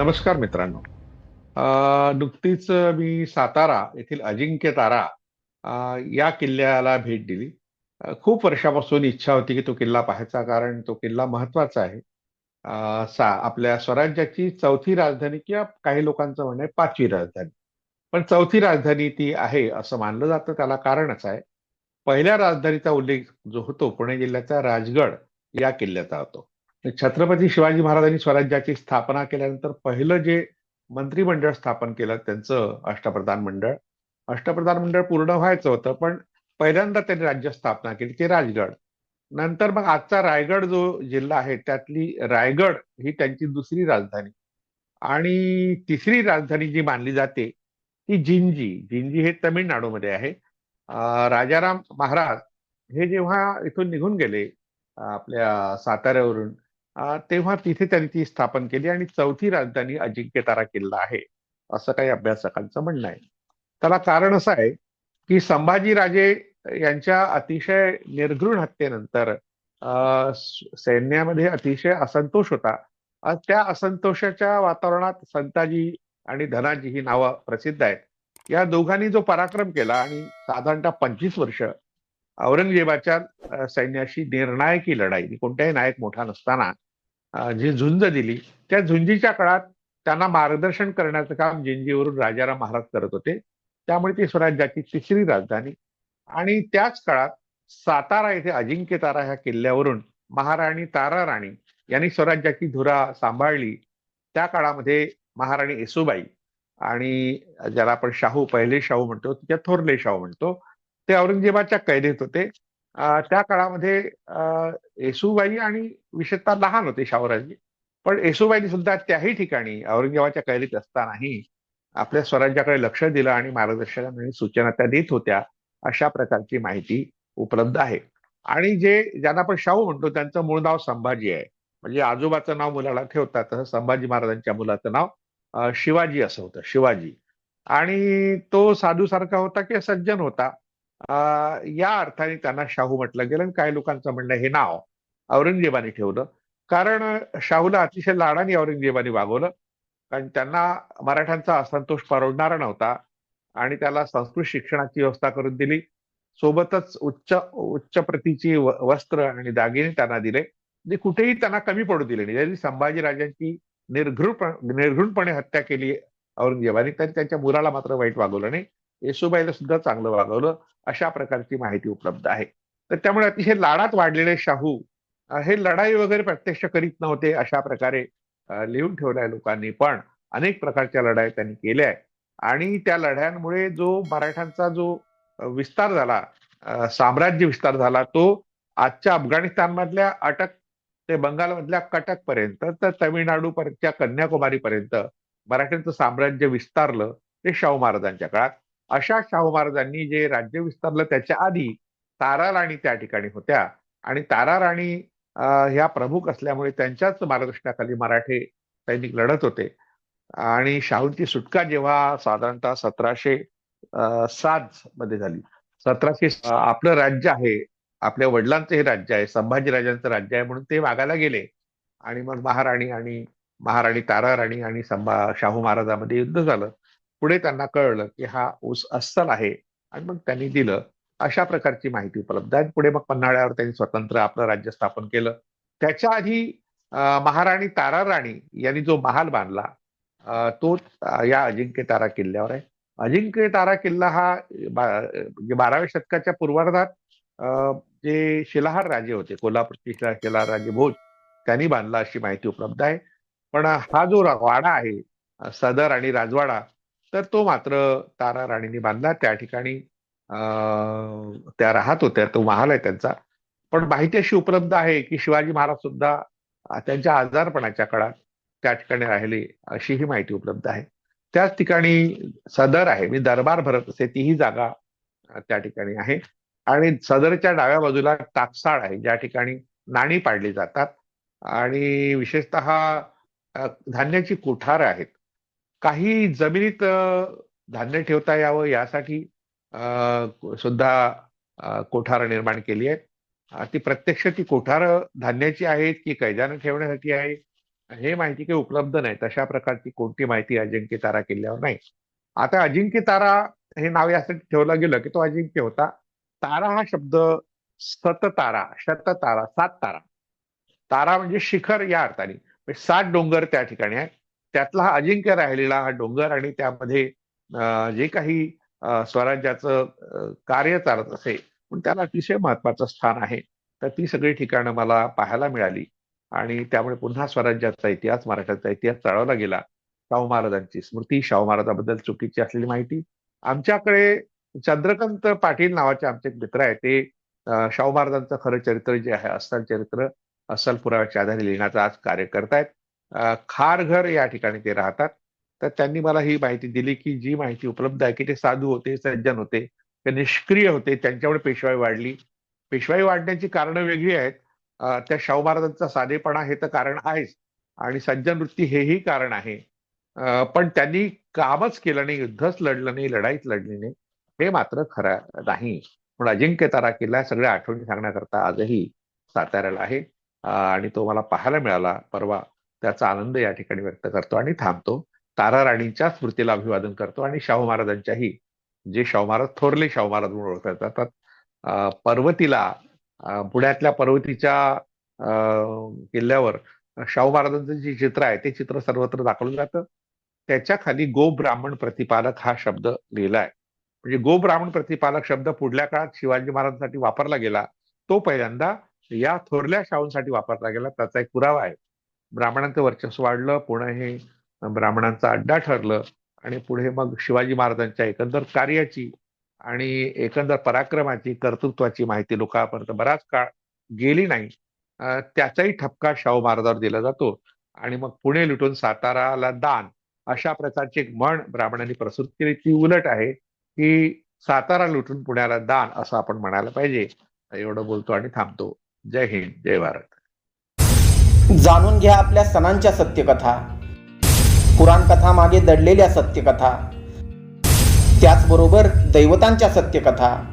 नमस्कार मित्रांनो नुकतीच मी सातारा येथील अजिंक्य तारा या किल्ल्याला भेट दिली. खूप वर्षापासून इच्छा होती की तो किल्ला पाहायचा कारण तो किल्ला महत्त्वाचा आहे. सा आपल्या स्वराज्याची चौथी राजधानी किंवा काही लोकांचं म्हणणं आहे पाचवी राजधानी. पण चौथी राजधानी ती आहे असं मानलं जातं त्याला कारणच आहे. पहिल्या राजधानीचा उल्लेख जो होतो पुणे जिल्ह्याचा राजगड या किल्ल्याचा होतो. छत्रपती शिवाजी महाराजांनी स्वराज्याची स्थापना केल्यानंतर पहिलं जे मंत्रिमंडळ स्थापन केलं त्यांचं अष्टप्रधान मंडळ. अष्टप्रधान मंडळ पूर्ण व्हायचं होतं, पण पहिल्यांदा त्यांनी राज्य स्थापना केली ते राजगड. नंतर मग आजचा रायगड जो जिल्हा आहे त्यातली रायगड ही त्यांची दुसरी राजधानी आणि तिसरी राजधानी जी मानली जाते ती जिंजी. जिंजी हे तमिळनाडूमध्ये आहे. राजाराम महाराज हे जेव्हा इथून निघून गेले आपल्या साताऱ्यावरून तेव्हा तिथे त्यांनी ती स्थापन केली आणि चौथी राजधानी अजिंक्यतारा किल्ला आहे, असं काही अभ्यासकांचं म्हणणं आहे. त्याला कारण असं आहे, की संभाजीराजे यांच्या अतिशय निर्घृण हत्येनंतर सैन्यामध्ये अतिशय असंतोष होता. त्या असंतोषाच्या वातावरणात संताजी आणि धनाजी ही नावं प्रसिद्ध आहेत. या दोघांनी जो पराक्रम केला आणि साधारणतः 25 वर्ष औरंगजेबाच्या सैन्याशी निर्णायकी लढाई, कोणताही नायक मोठा नसताना जी झुंज दिली, त्या झुंजीच्या काळात त्यांना मार्गदर्शन करण्याचं काम जिंजीवरून राजाराम महाराज करत होते. त्यामुळे ती स्वराज्याची तिसरी राजधानी आणि त्याच काळात सातारा येथे अजिंक्यतारा ह्या किल्ल्यावरून महाराणी ताराराणी यांनी स्वराज्याची धुरा सांभाळली. त्या काळामध्ये महाराणी येसुबाई आणि ज्याला आपण शाहू पहिले शाहू म्हणतो तिच्या थोरले शाहू म्हणतो, ते औरंगजेबाच्या कैदेत होते. त्या काळामध्ये येसूबाई आणि विशेषतः लहान होते शाहूराजी पण येसूबाईंनी सुद्धा त्याही ठिकाणी औरंगजेबाच्या कैरीत असतानाही आपल्या स्वराज्याकडे लक्ष दिलं आणि मार्गदर्शन आणि सूचना त्या देत होत्या. अशा प्रकारची माहिती उपलब्ध आहे. आणि जे ज्यांना आपण शाहू म्हणतो त्यांचं मूळ नाव संभाजी आहे. म्हणजे आजोबाचं नाव मुलाला ठेवतात तसं संभाजी महाराजांच्या मुलाचं नाव शिवाजी असं होतं, शिवाजी. आणि तो साधूसारखा होता की सज्जन होता. या अर्थाने त्यांना शाहू म्हटलं गेलं आणि काही लोकांचं म्हणणं हे नाव औरंगजेबाने ठेवलं. कारण शाहूला अतिशय लाडाने औरंगजेबाने वागवलं. कारण त्यांना मराठ्यांचा असंतोष परवडणारा नव्हता आणि त्याला संस्कृत शिक्षणाची व्यवस्था करून दिली. सोबतच उच्च उच्च प्रतीची वस्त्र आणि दागिने त्यांना दिले. जे कुठेही त्यांना कमी पडू दिले नाही. जरी संभाजी राजांची निर्घृण निर्घृणपणे हत्या केली औरंगजेबाने, तरी त्यांच्या मुलाला मात्र वाईट वागवलं नाही. येसुबाईला सुद्धा चांगलं वागवलं. अशा प्रकारची माहिती उपलब्ध आहे. तर त्यामुळे अतिशय लाडात वाढलेले शाहू हे लढाई वगैरे प्रत्यक्ष करीत नव्हते. अशा प्रकारे लिहून ठेवलाय लोकांनी. पण अनेक प्रकारच्या लढाया त्यांनी केल्या आहेत आणि त्या लढ्यांमुळे जो मराठ्यांचा जो विस्तार झाला, साम्राज्य विस्तार झाला, तो आजच्या अफगाणिस्तानमधल्या अटक ते बंगालमधल्या कटकपर्यंत तर तमिळनाडू पर्यंतच्या कन्याकुमारी पर्यंत मराठ्यांचं साम्राज्य विस्तारलं, ते शाहू महाराजांच्या काळात. अशा शाहू महाराजांनी जे राज्य विस्तारलं त्याच्या आधी तारा राणी त्या ठिकाणी होत्या आणि तारा राणी ह्या प्रमुख असल्यामुळे त्यांच्याच मार्गदर्शनाखाली मराठे सैनिक लढत होते आणि शाहूंची सुटका जेव्हा साधारणतः 1707 मध्ये झाली. सतराशे आपलं राज्य आहे, आपल्या वडिलांचं हे राज्य आहे, संभाजीराजांचं राज्य आहे म्हणून ते मागायला गेले आणि मग महाराणी आणि महाराणी ताराराणी आणि संभा शाहू महाराजांमध्ये युद्ध झालं. पुढे त्यांना कळलं की हा ऊस अस्सल आहे आणि मग त्यांनी दिलं. अशा प्रकारची माहिती उपलब्ध आहे. पुढे मग पन्हाळ्यावर त्यांनी स्वतंत्र आपलं राज्य स्थापन केलं. त्याच्या आधी महाराणी महाराणी ताराराणी यांनी जो महाल बांधला तो या अजिंक्य तारा किल्ल्यावर आहे. अजिंक्य तारा किल्ला हा म्हणजे 12व्या शतकाच्या पूर्वार्धात अ, जे शिलाहार राजे होते, कोल्हापूरचे शिला शिलाहार राजे भोज त्यांनी बांधला अशी माहिती उपलब्ध आहे. पण हा जो वाडा आहे सदर आणि राजवाडा, तर तो मात्र तारा राणीने बांधला. त्या ठिकाणी त्या राहत होत्या. तो महाल आहे त्यांचा. पण माहिती अशी उपलब्ध आहे की शिवाजी महाराज सुद्धा त्यांच्या आजारपणाच्या काळात त्या ठिकाणी राहिले, अशी ही माहिती उपलब्ध आहे. त्याच ठिकाणी सदर आहे, मी दरबार भरत असे तीही जागा त्या ठिकाणी आहे आणि सदरच्या डाव्या बाजूला टाकसाळ आहे, ज्या ठिकाणी नाणी पाडली जातात आणि विशेषतः धान्याची कोठारं आहेत. काही जमिनीत धान्य ठेवता यावं यासाठी सुद्धा कोठार निर्माण केली आहेत. ती प्रत्यक्ष ती कोठार धान्याची आहेत की कैद्यानं ठेवण्यासाठी आहे हे माहिती काही उपलब्ध नाही. तशा प्रकारची कोणती माहिती अजिंक्य तारा किल्ल्यावर नाही. आता अजिंक्य तारा हे नाव यासाठी ठेवलं गेलं की तो अजिंक्य होता. तारा हा शब्द सततारा शततारा सात तारा. तारा म्हणजे शिखर या अर्थाने. म्हणजे सात डोंगर त्या ठिकाणी आहे त्यातला हा अजिंक्य राहिलेला हा डोंगर आणि त्यामध्ये जे काही स्वराज्याचं कार्य चालत असे पण त्याला अतिशय महत्वाचं स्थान आहे. तर ती सगळी ठिकाणं मला पाहायला मिळाली. आणि त्यामुळे पुन्हा स्वराज्याचा इतिहास महाराष्ट्राचा इतिहास चाळवला गेला. शाहू महाराजांची स्मृती शाहू महाराजांबद्दल चुकीची असलेली माहिती. आमच्याकडे चंद्रकांत पाटील नावाचे आमचे एक मित्र आहे. ते शाहू महाराजांचं खरं चरित्र जे आहे अस्सल चरित्र अस्सल पुराव्याच्या आधारे लिहिण्याचं आज कार्य करतायत. खारघर या ठिकाणी ते राहतात. तर त्यांनी मला ही माहिती दिली की जी माहिती उपलब्ध आहे की ते साधू होते सज्जन होते ते निष्क्रिय होते त्यांच्यामुळे पेशवाई वाढली. पेशवाई वाढण्याची कारणं वेगळी आहेत. त्या शाहू महाराजांचा साधेपणा हे तर कारण आहेच आणि सज्जन वृत्ती हेही कारण आहे. पण त्यांनी कामच केलं नाही युद्धच लढलं नाही लढाईच लढली नाही. हे मात्र खरं नाही. पण अजिंक्य तारा किल्ला सगळ्या आठवणी सांगण्याकरता आजही साताऱ्याला आहे. आणि तो मला पाहायला मिळाला. परवा त्याचा आनंद या ठिकाणी व्यक्त करतो आणि थांबतो. तारा राणीच्या स्मृतीला अभिवादन करतो आणि शाहू महाराजांच्याही जे शाहू महाराज थोरले शाहू महाराज म्हणून ओळखले जातात. पर्वतीला पुण्यातल्या पर्वतीच्या किल्ल्यावर शाहू महाराजांचं जे चित्र आहे ते चित्र सर्वत्र दाखवलं जातं. त्याच्याखाली गो ब्राह्मण प्रतिपालक हा शब्द लिहिला आहे. म्हणजे गो ब्राह्मण प्रतिपालक शब्द पुढल्या काळात शिवाजी महाराजांसाठी वापरला गेला तो पहिल्यांदा या थोरल्या शाहूंसाठी वापरला गेला. त्याचा एक पुरावा आहे. ब्राह्मणांचं वर्चस्व वाढलं पुणे हे ब्राह्मणांचा अड्डा ठरलं आणि पुढे मग शिवाजी महाराजांच्या एकंदर कार्याची आणि एकंदर पराक्रमाची कर्तृत्वाची माहिती लोकांपर्यंत बराच काळ गेली नाही. त्याचाही ठपका शाहू महाराजावर दिला जातो आणि मग पुणे लुटून साताराला दान अशा प्रकारची एक म्हण ब्राह्मणांनी प्रस्तुत केली. ती उलट आहे की सातारा लुटून पुण्याला दान असं आपण म्हणायला पाहिजे. एवढं बोलतो आणि थांबतो. जय हिंद जय भारत. जाणून घ्या आपल्या सणांच्या सत्यकथा. पुराणकथा मागे दडलेल्या सत्यकथा. त्याचबरोबर दैवतांच्या सत्यकथा.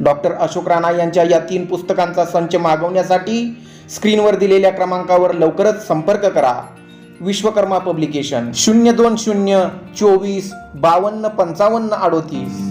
डॉक्टर अशोक राणा यांच्या या तीन पुस्तकांचा संच मागवण्यासाठी स्क्रीनवर दिलेल्या क्रमांकावर लवकरच संपर्क करा. विश्वकर्मा पब्लिकेशन शून्य दोन शून्य चोवीस बावन्न पंचावन्न अडोतीस.